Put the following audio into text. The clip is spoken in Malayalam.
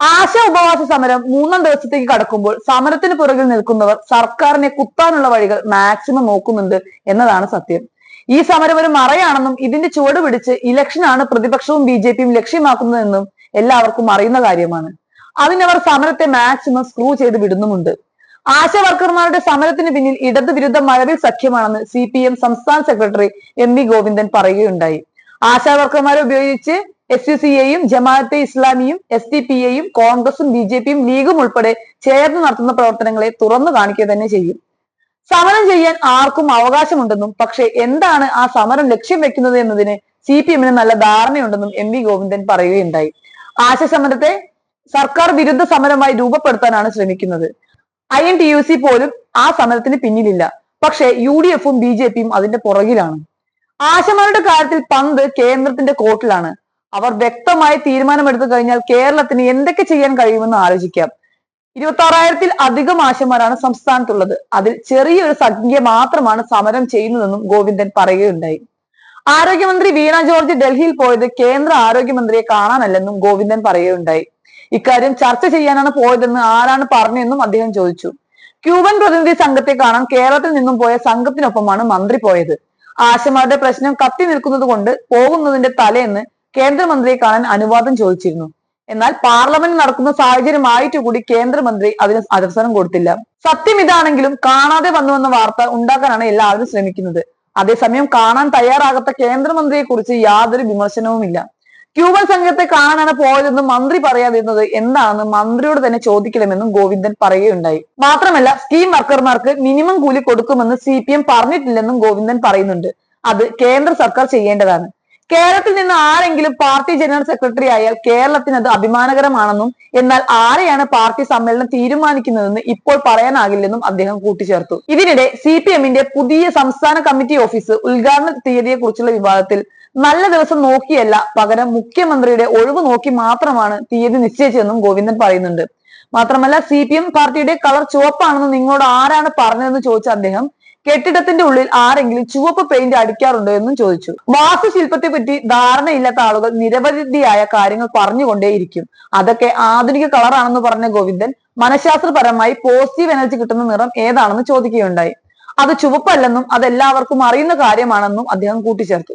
ആശ ഉപവാസ സമരം മൂന്നാം ദിവസത്തേക്ക് കടക്കുമ്പോൾ സമരത്തിന് പുറകിൽ നിൽക്കുന്നവർ സർക്കാരിനെ കുത്താനുള്ള വഴികൾ മാക്സിമം നോക്കുന്നുണ്ട് എന്നതാണ് സത്യം. ഈ സമരം ഒരു മറയാണെന്നും ഇതിന്റെ ചുവട് പിടിച്ച് ഇലക്ഷനാണ് പ്രതിപക്ഷവും ബി ജെ പിയും ലക്ഷ്യമാക്കുന്നതെന്നും എല്ലാവർക്കും അറിയുന്ന കാര്യമാണ്. അതിനവർ സമരത്തെ മാക്സിമം സ്ക്രൂ ചെയ്ത് വിടുന്നുമുണ്ട്. ആശ വർക്കർമാരുടെ സമരത്തിന് പിന്നിൽ ഇടത് വിരുദ്ധ മഴവിൽ സഖ്യമാണെന്ന് സി പി എം സംസ്ഥാന സെക്രട്ടറി എം വി ഗോവിന്ദൻ പറയുകയുണ്ടായി. ആശാ വർക്കർമാരെ ഉപയോഗിച്ച് എസ് യു എയും ജമാഅത്തെ ഇസ്ലാമിയും എസ് ഡി പി എയും കോൺഗ്രസും ബി ജെ പിയും ലീഗും ഉൾപ്പെടെ ചേർന്ന് നടത്തുന്ന പ്രവർത്തനങ്ങളെ തുറന്നു കാണിക്കുക തന്നെ ചെയ്യും. സമരം ചെയ്യാൻ ആർക്കും അവകാശമുണ്ടെന്നും പക്ഷെ എന്താണ് ആ സമരം ലക്ഷ്യം വെക്കുന്നത് എന്നതിന് സി പി എമ്മിന് നല്ല ധാരണയുണ്ടെന്നും എം വി ഗോവിന്ദൻ പറയുകയുണ്ടായി. ആശ സമരത്തെ സർക്കാർ വിരുദ്ധ സമരമായി രൂപപ്പെടുത്താനാണ് ശ്രമിക്കുന്നത്. I N T U C പോലും ആ സമരത്തിന് പിന്നിലില്ല. പക്ഷേ യു ഡി എഫും ബി ജെ പിയും അതിന്റെ പുറകിലാണ്. ആശമാരുടെ കാര്യത്തിൽ പന്ത് കേന്ദ്രത്തിന്റെ കോർട്ടിലാണ്. അവർ വ്യക്തമായ തീരുമാനമെടുത്തു കഴിഞ്ഞാൽ കേരളത്തിന് എന്തൊക്കെ ചെയ്യാൻ കഴിയുമെന്ന് ആലോചിക്കാം. ഇരുപത്തി ആറായിരത്തിൽ അധികം ആശമാരാണ് സംസ്ഥാനത്തുള്ളത്. അതിൽ ചെറിയൊരു സംഖ്യ മാത്രമാണ് സമരം ചെയ്യുന്നതെന്നും ഗോവിന്ദൻ പറയുകയുണ്ടായി. ആരോഗ്യമന്ത്രി വീണ ജോർജ് ഡൽഹിയിൽ പോയത് കേന്ദ്ര ആരോഗ്യമന്ത്രിയെ കാണാനല്ലെന്നും ഗോവിന്ദൻ പറയുകയുണ്ടായി. ഇക്കാര്യം ചർച്ച ചെയ്യാനാണ് പോയതെന്ന് ആരാണ് പറഞ്ഞതെന്നും അദ്ദേഹം ചോദിച്ചു. ക്യൂബൻ പ്രതിനിധി സംഘത്തെ കാണാൻ കേരളത്തിൽ നിന്നും പോയ സംഘത്തിനൊപ്പമാണ് മന്ത്രി പോയത്. ആശമാരുടെ പ്രശ്നം കത്തി നിൽക്കുന്നത് കൊണ്ട് പോകുന്നതിന്റെ തലേന്ന് കേന്ദ്രമന്ത്രിയെ കാണാൻ അനുവാദം ചോദിച്ചിരുന്നു. എന്നാൽ പാർലമെന്റ് നടക്കുന്ന സാഹചര്യമായിട്ട് കൂടി കേന്ദ്രമന്ത്രി അതിന് അവസരം കൊടുത്തില്ല. സത്യം ഇതാണെങ്കിലും കാണാതെ വന്നുവെന്ന വാർത്ത ഉണ്ടാക്കാനാണ് എല്ലാവരും ശ്രമിക്കുന്നത്. അതേസമയം കാണാൻ തയ്യാറാകാത്ത കേന്ദ്രമന്ത്രിയെ കുറിച്ച് യാതൊരു വിമർശനവുമില്ല. ക്യൂബൻ സംഘത്തെ കാണാനാണ് പോയതെന്ന് മന്ത്രി പറയാതിരുന്നത് എന്താണെന്ന് മന്ത്രിയോട് തന്നെ ചോദിക്കണമെന്നും ഗോവിന്ദൻ പറയുകയുണ്ടായി. മാത്രമല്ല സ്കീം വർക്കർമാർക്ക് മിനിമം കൂലി കൊടുക്കുമെന്ന് സി പി എം പറഞ്ഞിട്ടില്ലെന്നും ഗോവിന്ദൻ പറയുന്നുണ്ട്. അത് കേന്ദ്ര സർക്കാർ ചെയ്യേണ്ടതാണ്. കേരളത്തിൽ നിന്ന് ആരെങ്കിലും പാർട്ടി ജനറൽ സെക്രട്ടറി ആയാൽ കേരളത്തിന് അത് അഭിമാനകരമാണെന്നും എന്നാൽ ആരെയാണ് പാർട്ടി സമ്മേളനം തീരുമാനിക്കുന്നതെന്ന് ഇപ്പോൾ പറയാനാകില്ലെന്നും അദ്ദേഹം കൂട്ടിച്ചേർത്തു. ഇതിനിടെ സി പി എമ്മിന്റെ പുതിയ സംസ്ഥാന കമ്മിറ്റി ഓഫീസ് ഉദ്ഘാടന തീയതിയെ കുറിച്ചുള്ള വിവാദത്തിൽ നല്ല ദിവസം നോക്കിയല്ല പകരം മുഖ്യമന്ത്രിയുടെ ഒഴിവ് നോക്കി മാത്രമാണ് തീയതി നിശ്ചയിച്ചതെന്നും ഗോവിന്ദൻ പറയുന്നുണ്ട്. മാത്രമല്ല സി പി എം പാർട്ടിയുടെ കളർ ചുവപ്പാണെന്ന് നിങ്ങളോട് ആരാണ് പറഞ്ഞതെന്ന് ചോദിച്ച അദ്ദേഹം കെട്ടിടത്തിന്റെ ഉള്ളിൽ ആരെങ്കിലും ചുവപ്പ് പെയിന്റ് അടിക്കാറുണ്ടോ എന്നും ചോദിച്ചു. വാസ്തുശില്പത്തെ പറ്റി ധാരണയില്ലാത്ത ആളുകൾ നിരവധിയായ കാര്യങ്ങൾ പറഞ്ഞുകൊണ്ടേയിരിക്കും. അതൊക്കെ ആധുനിക കളറാണെന്ന് പറഞ്ഞ ഗോവിന്ദൻ മനഃശാസ്ത്രപരമായി പോസിറ്റീവ് എനർജി കിട്ടുന്ന നിറം ഏതാണെന്ന് ചോദിക്കുകയുണ്ടായി. അത് ചുവപ്പല്ലെന്നും അതെല്ലാവർക്കും അറിയുന്ന കാര്യമാണെന്നും അദ്ദേഹം കൂട്ടിച്ചേർത്തു.